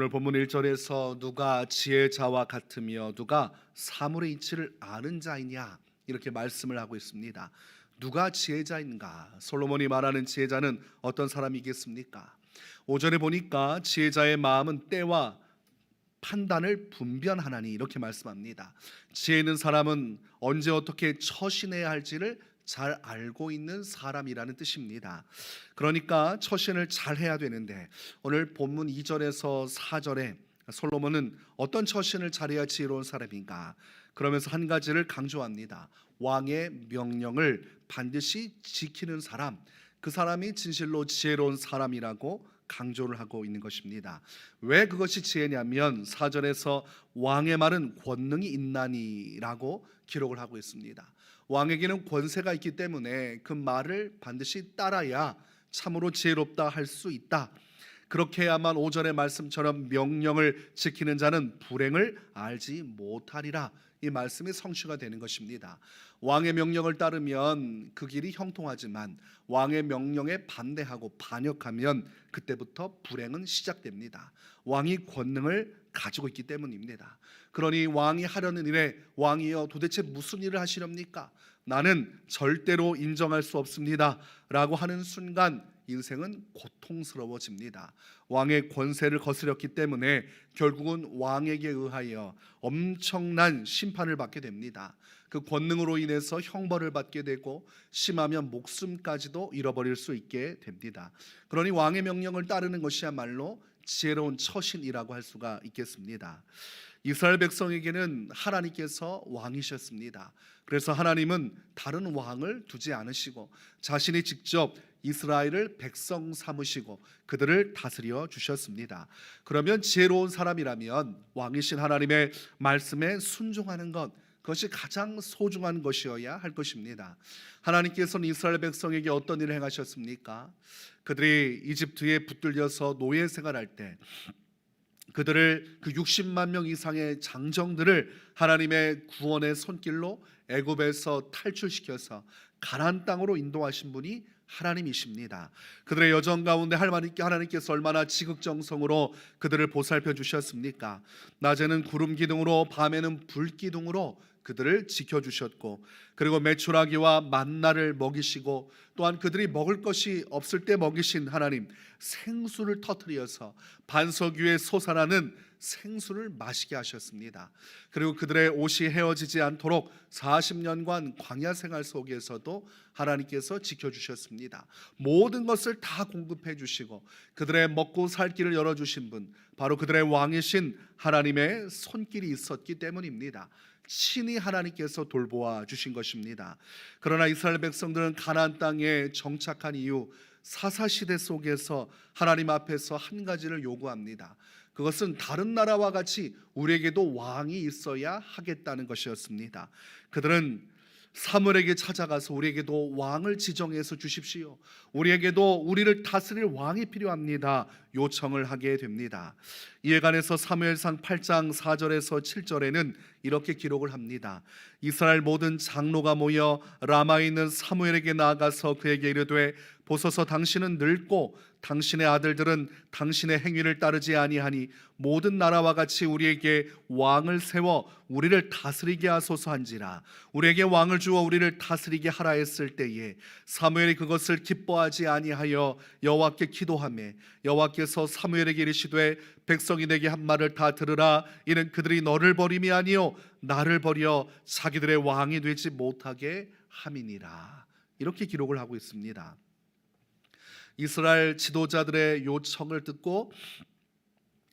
오늘 본문 1절에서 누가 지혜자와 같으며 누가 사물의 이치를 아는 자이냐 이렇게 말씀을 하고 있습니다. 누가 지혜자인가? 솔로몬이 말하는 지혜자는 어떤 사람이겠습니까? 오전에 보니까 지혜자의 마음은 때와 판단을 분별하나니 이렇게 말씀합니다. 지혜 있는 사람은 언제 어떻게 처신해야 할지를 잘 알고 있는 사람이라는 뜻입니다. 그러니까 처신을 잘 해야 되는데 오늘 본문 2절에서 4절에 솔로몬은 어떤 처신을 잘해야 지혜로운 사람인가? 그러면서 한 가지를 강조합니다. 왕의 명령을 반드시 지키는 사람, 그 사람이 진실로 지혜로운 사람이라고 강조를 하고 있는 것입니다. 왜 그것이 지혜냐면 사절에서 왕의 말은 권능이 있나니라고 기록을 하고 있습니다. 왕에게는 권세가 있기 때문에 그 말을 반드시 따라야 참으로 지혜롭다 할 수 있다. 그렇게 해야만 오절의 말씀처럼 명령을 지키는 자는 불행을 알지 못하리라. 이 말씀이 성취가 되는 것입니다. 왕의 명령을 따르면 그 길이 형통하지만 왕의 명령에 반대하고 반역하면 그때부터 불행은 시작됩니다. 왕이 권능을 가지고 있기 때문입니다. 그러니 왕이 하려는 일에 왕이여 도대체 무슨 일을 하시렵니까? 나는 절대로 인정할 수 없습니다 라고 하는 순간 인생은 고통스러워집니다. 왕의 권세를 거스렸기 때문에 결국은 왕에게 의하여 엄청난 심판을 받게 됩니다. 그 권능으로 인해서 형벌을 받게 되고 심하면 목숨까지도 잃어버릴 수 있게 됩니다. 그러니 왕의 명령을 따르는 것이야말로 지혜로운 처신이라고 할 수가 있겠습니다. 이스라엘 백성에게는 하나님께서 왕이셨습니다. 그래서 하나님은 다른 왕을 두지 않으시고 자신이 직접 이스라엘을 백성 삼으시고 그들을 다스려 주셨습니다. 그러면 지혜로운 사람이라면 왕이신 하나님의 말씀에 순종하는 것 그것이 가장 소중한 것이어야 할 것입니다. 하나님께서는 이스라엘 백성에게 어떤 일을 행하셨습니까? 그들이 이집트에 붙들려서 노예 생활할 때 그들을 그 60만 명 이상의 장정들을 하나님의 구원의 손길로 애굽에서 탈출시켜서 가나안 땅으로 인도하신 분이 하나님이십니다. 그들의 여정 가운데 하나님께 하나님께서 얼마나 지극정성으로 그들을 보살펴 주셨습니까? 낮에는 구름 기둥으로 밤에는 불 기둥으로 그들을 지켜 주셨고 그리고 메추라기와 만나를 먹이시고 또한 그들이 먹을 것이 없을 때 먹이신 하나님 생수를 터뜨려서 반석 위에 솟아나는 생수를 마시게 하셨습니다. 그리고 그들의 옷이 헤어지지 않도록 40년간 광야 생활 속에서도 하나님께서 지켜 주셨습니다. 모든 것을 다 공급해 주시고 그들의 먹고 살 길을 열어 주신 분 바로 그들의 왕이신 하나님의 손길이 있었기 때문입니다. 친히 하나님께서 돌보아 주신 것입니다. 그러나 이스라엘 백성들은 가나안 땅에 정착한 이후 사사 시대 속에서 하나님 앞에서 한 가지를 요구합니다. 그것은 다른 나라와 같이 우리에게도 왕이 있어야 하겠다는 것이었습니다. 그들은 사물에게 찾아가서 우리에게도 왕을 지정해서 주십시오. 우리에게도 우리를 다스릴 왕이 필요합니다. 요청을 하게 됩니다. 이에 관해서 사무엘상 8장 4절에서 7절에는 이렇게 기록을 합니다. 이스라엘 모든 장로가 모여 라마에 있는 사무엘에게 나아가서 그에게 이르되 보소서 당신은 늙고 당신의 아들들은 당신의 행위를 따르지 아니하니 모든 나라와 같이 우리에게 왕을 세워 우리를 다스리게 하소서 한지라. 우리에게 왕을 주어 우리를 다스리게 하라 했을 때에 사무엘이 그것을 기뻐하지 아니하여 여호와께 기도하매 여호와께서 사무엘에게 이르시되 백성이 내게 한 말을 다 들으라. 이는 그들이 너를 버림이 아니요 나를 버려 자기들의 왕이 되지 못하게 함이니라. 이렇게 기록을 하고 있습니다. 이스라엘 지도자들의 요청을 듣고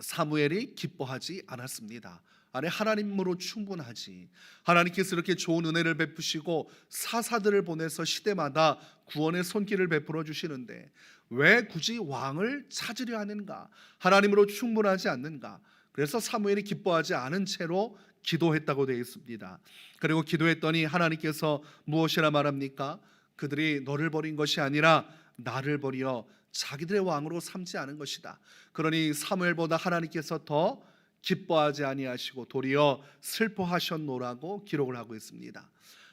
사무엘이 기뻐하지 않았습니다. 아니 하나님으로 충분하지. 하나님께서 이렇게 좋은 은혜를 베푸시고 사사들을 보내서 시대마다 구원의 손길을 베풀어 주시는데 왜 굳이 왕을 찾으려 하는가? 하나님으로 충분하지 않는가? 그래서 사무엘이 기뻐하지 않은 채로 기도했다고 되어 있습니다. 그리고 기도했더니 하나님께서 무엇이라 말합니까? 그들이 너를 버린 것이 아니라 나를 버려 자기들의 왕으로 삼지 않은 것이다. 그러니 사무엘보다 하나님께서 더 기뻐하지 아니하시고 도리어 슬퍼하셨노라고 기록을 하고 있습니다.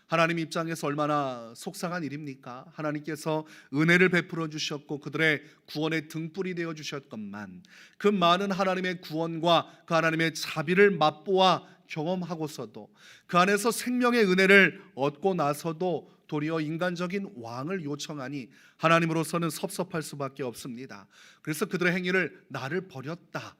하나님 입장에서 얼마나 속상한 일입니까? 하나님께서 은혜를 베풀어 주셨고 그들의 구원의 등불이 되어 주셨건만 그 많은 하나님의 구원과 그 하나님의 자비를 맛보아 경험하고서도 그 안에서 생명의 은혜를 얻고 나서도 도리어 인간적인 왕을 요청하니 하나님으로서는 섭섭할 수밖에 없습니다. 그래서 그들의 행위를 나를 버렸다.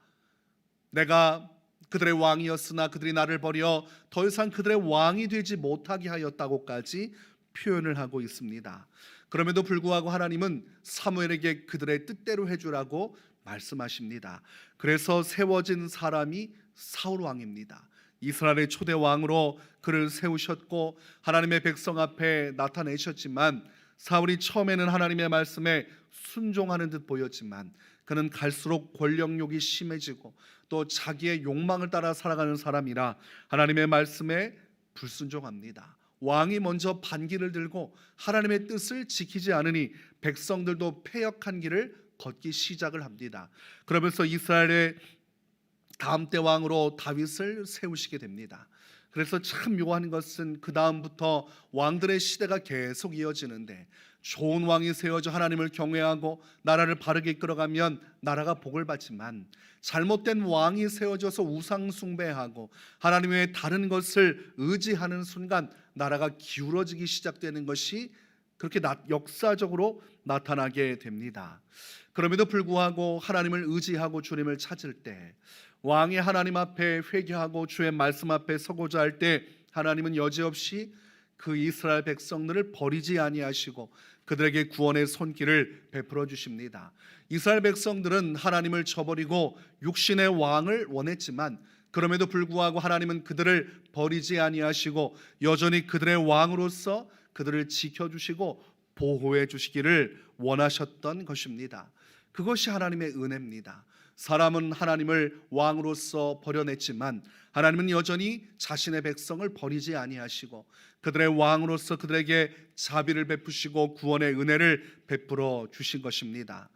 내가 그들의 왕이었으나 그들이 나를 버려 더 이상 그들의 왕이 되지 못하게 하였다고까지 표현을 하고 있습니다. 그럼에도 불구하고 하나님은 사무엘에게 그들의 뜻대로 해주라고 말씀하십니다. 그래서 세워진 사람이 사울 왕입니다. 이스라엘의 초대 왕으로 그를 세우셨고 하나님의 백성 앞에 나타내셨지만 사울이 처음에는 하나님의 말씀에 순종하는 듯 보였지만 그는 갈수록 권력욕이 심해지고 또 자기의 욕망을 따라 살아가는 사람이라 하나님의 말씀에 불순종합니다. 왕이 먼저 반기를 들고 하나님의 뜻을 지키지 않으니 백성들도 패역한 길을 걷기 시작을 합니다. 그러면서 이스라엘의 다음 때 왕으로 다윗을 세우시게 됩니다. 그래서 참 묘한 것은 그 다음부터 왕들의 시대가 계속 이어지는데 좋은 왕이 세워져 하나님을 경외하고 나라를 바르게 이끌어가면 나라가 복을 받지만 잘못된 왕이 세워져서 우상 숭배하고 하나님 외에 다른 것을 의지하는 순간 나라가 기울어지기 시작되는 것이 그렇게 나- 역사적으로 나타나게 됩니다. 그럼에도 불구하고 하나님을 의지하고 주님을 찾을 때 왕이 하나님 앞에 회개하고 주의 말씀 앞에 서고자 할 때 하나님은 여지없이 그 이스라엘 백성들을 버리지 아니하시고 그들에게 구원의 손길을 베풀어 주십니다. 이스라엘 백성들은 하나님을 저버리고 육신의 왕을 원했지만 그럼에도 불구하고 하나님은 그들을 버리지 아니하시고 여전히 그들의 왕으로서 그들을 지켜 주시고 보호해 주시기를 원하셨던 것입니다. 그것이 하나님의 은혜입니다. 사람은 하나님을 왕으로서 버려냈지만 하나님은 여전히 자신의 백성을 버리지 아니하시고 그들의 왕으로서 그들에게 자비를 베푸시고 구원의 은혜를 베풀어 주신 것입니다.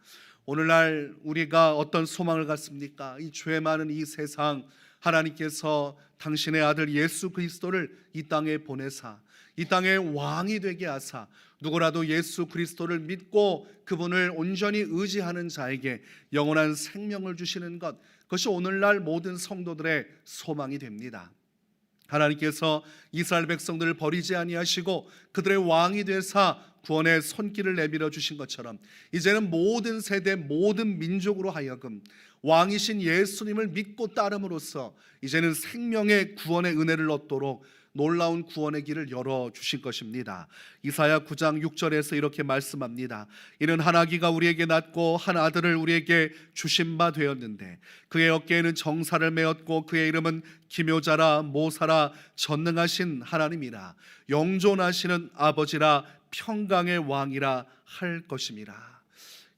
오늘날 우리가 어떤 소망을 갖습니까? 이 죄 많은 이 세상 하나님께서 당신의 아들 예수 그리스도를 이 땅에 보내사 이 땅의 왕이 되게 하사 누구라도 예수 그리스도를 믿고 그분을 온전히 의지하는 자에게 영원한 생명을 주시는 것 그것이 오늘날 모든 성도들의 소망이 됩니다. 하나님께서 이스라엘 백성들을 버리지 아니하시고 그들의 왕이 되사 구원의 손길을 내밀어 주신 것처럼 이제는 모든 세대 모든 민족으로 하여금 왕이신 예수님을 믿고 따름으로써 이제는 생명의 구원의 은혜를 얻도록 놀라운 구원의 길을 열어 주실 것입니다. 이사야 9장 6절에서 이렇게 말씀합니다. 이는 한 아기가 우리에게 낳고 한 아들을 우리에게 주신 바 되었는데 그의 어깨에는 정사를 메었고 그의 이름은 기묘자라 모사라 전능하신 하나님이라 영존하시는 아버지라 평강의 왕이라 할 것임이라.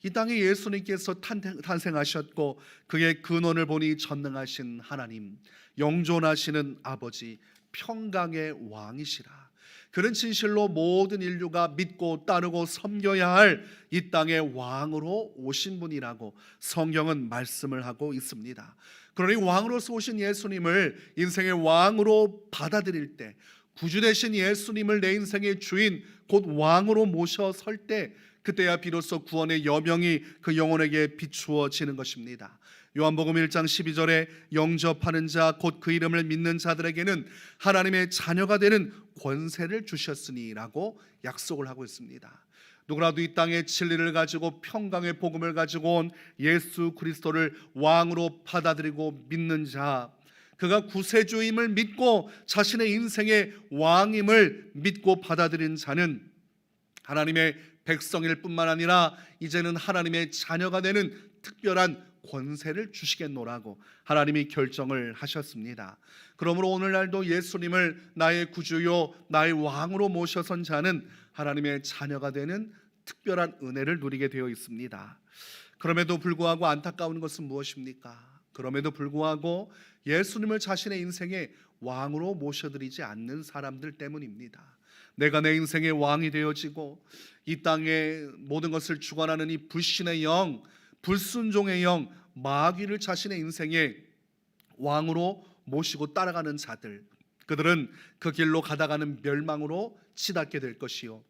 이 땅에 예수님께서 탄생- 탄생하셨고 그의 근원을 보니 전능하신 하나님, 영존하시는 아버지, 평강의 왕이시라. 그런 진실로 모든 인류가 믿고 따르고 섬겨야 할 이 땅의 왕으로 오신 분이라고 성경은 말씀을 하고 있습니다. 그러니 왕으로서 오신 예수님을 인생의 왕으로 받아들일 때 구주 되신 예수님을 내 인생의 주인 곧 왕으로 모셔 설 때 그때야 비로소 구원의 여명이 그 영혼에게 비추어지는 것입니다. 요한복음 1장 12절에 영접하는 자 곧 그 이름을 믿는 자들에게는 하나님의 자녀가 되는 권세를 주셨으니라고 약속을 하고 있습니다. 누구라도 이 땅에 진리를 가지고 평강의 복음을 가지고 온 예수 그리스도를 왕으로 받아들이고 믿는 자 그가 구세주임을 믿고 자신의 인생의 왕임을 믿고 받아들인 자는 하나님의 백성일 뿐만 아니라 이제는 하나님의 자녀가 되는 특별한 권세를 주시겠노라고 하나님이 결정을 하셨습니다. 그러므로 오늘날도 예수님을 나의 구주요 나의 왕으로 모셔선 자는 하나님의 자녀가 되는 특별한 은혜를 누리게 되어 있습니다. 그럼에도 불구하고 안타까운 것은 무엇입니까? 그럼에도 불구하고 예수님을 자신의 인생의 왕으로 모셔드리지 않는 사람들 때문입니다. 내가 내 인생의 왕이 되어지고 이 땅의 모든 것을 주관하는 이 불신의 영, 불순종의 영, 마귀를 자신의 인생의 왕으로 모시고 따라가는 자들 그들은 그 길로 가다가는 멸망으로 치닫게 될 것이요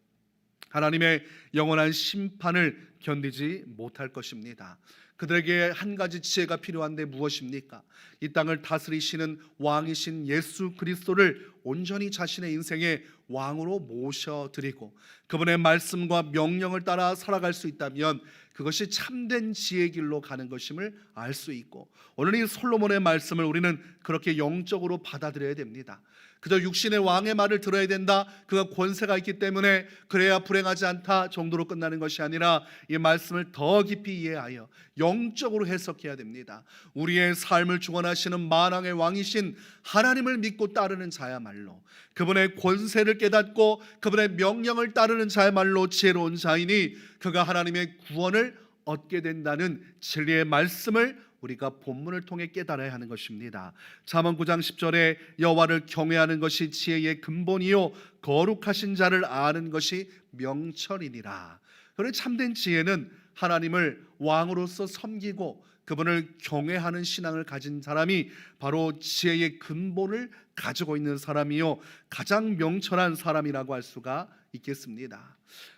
하나님의 영원한 심판을 견디지 못할 것입니다. 그들에게 한 가지 지혜가 필요한데 무엇입니까? 이 땅을 다스리시는 왕이신 예수 그리스도를 온전히 자신의 인생의 왕으로 모셔드리고 그분의 말씀과 명령을 따라 살아갈 수 있다면 그것이 참된 지혜 길로 가는 것임을 알 수 있고 오늘 이 솔로몬의 말씀을 우리는 그렇게 영적으로 받아들여야 됩니다. 그저 육신의 왕의 말을 들어야 된다. 그가 권세가 있기 때문에 그래야 불행하지 않다 정도로 끝나는 것이 아니라 이 말씀을 더 깊이 이해하여 영적으로 해석해야 됩니다. 우리의 삶을 주관하시는 만왕의 왕이신 하나님을 믿고 따르는 자야말로 그분의 권세를 깨닫고 그분의 명령을 따르는 자야말로 지혜로운 자이니 그가 하나님의 구원을 얻게 된다는 진리의 말씀을 우리가 본문을 통해 깨달아야 하는 것입니다. 잠언 9장 10절에 여호와를 경외하는 것이 지혜의 근본이요 거룩하신 자를 아는 것이 명철이니라. 그래 참된 지혜는 하나님을 왕으로서 섬기고 그분을 경외하는 신앙을 가진 사람이 바로 지혜의 근본을 가지고 있는 사람이요 가장 명철한 사람이라고 할 수가 있겠습니다.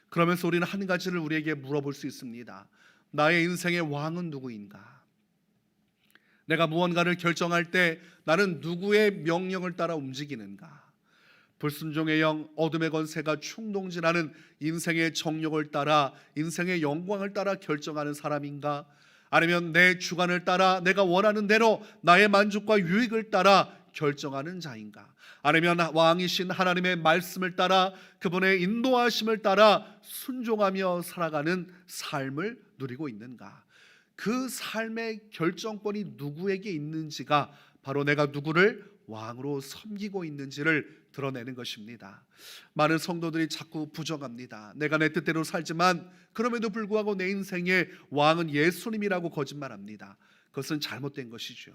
그러면서 우리는 한 가지를 우리에게 물어볼 수 있습니다. 나의 인생의 왕은 누구인가? 내가 무언가를 결정할 때 나는 누구의 명령을 따라 움직이는가? 불순종의 영, 어둠의 권세가 충동질하는 인생의 정욕을 따라 인생의 영광을 따라 결정하는 사람인가? 아니면 내 주관을 따라 내가 원하는 대로 나의 만족과 유익을 따라 결정하는 자인가? 아니면 왕이신 하나님의 말씀을 따라 그분의 인도하심을 따라 순종하며 살아가는 삶을 누리고 있는가? 그 삶의 결정권이 누구에게 있는지가 바로 내가 누구를 왕으로 섬기고 있는지를 드러내는 것입니다. 많은 성도들이 자꾸 부정합니다. 내가 내 뜻대로 살지만 그럼에도 불구하고 내 인생의 왕은 예수님이라고 거짓말합니다. 그것은 잘못된 것이죠.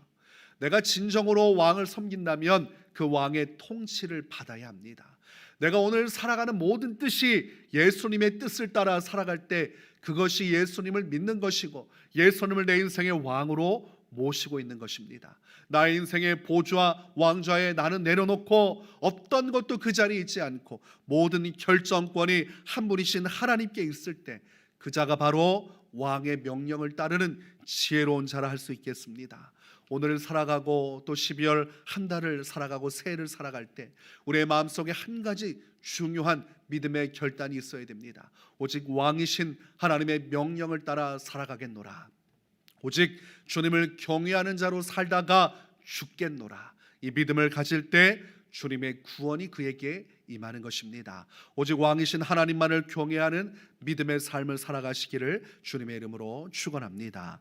내가 진정으로 왕을 섬긴다면 그 왕의 통치를 받아야 합니다. 내가 오늘 살아가는 모든 뜻이 예수님의 뜻을 따라 살아갈 때 그것이 예수님을 믿는 것이고 예수님을 내 인생의 왕으로 모시고 있는 것입니다. 나의 인생의 보좌 왕좌에 나는 내려놓고 어떤 것도 그 자리에 있지 않고 모든 결정권이 한 분이신 하나님께 있을 때 그 자가 바로 왕의 명령을 따르는 지혜로운 자라 할 수 있겠습니다. 오늘을 살아가고 또 12월 한 달을 살아가고 새해를 살아갈 때 우리의 마음속에 한 가지 중요한 믿음의 결단이 있어야 됩니다. 오직 왕이신 하나님의 명령을 따라 살아가겠노라. 오직 주님을 경외하는 자로 살다가 죽겠노라. 이 믿음을 가질 때 주님의 구원이 그에게 임하는 것입니다. 오직 왕이신 하나님만을 경외하는 믿음의 삶을 살아가시기를 주님의 이름으로 축원합니다.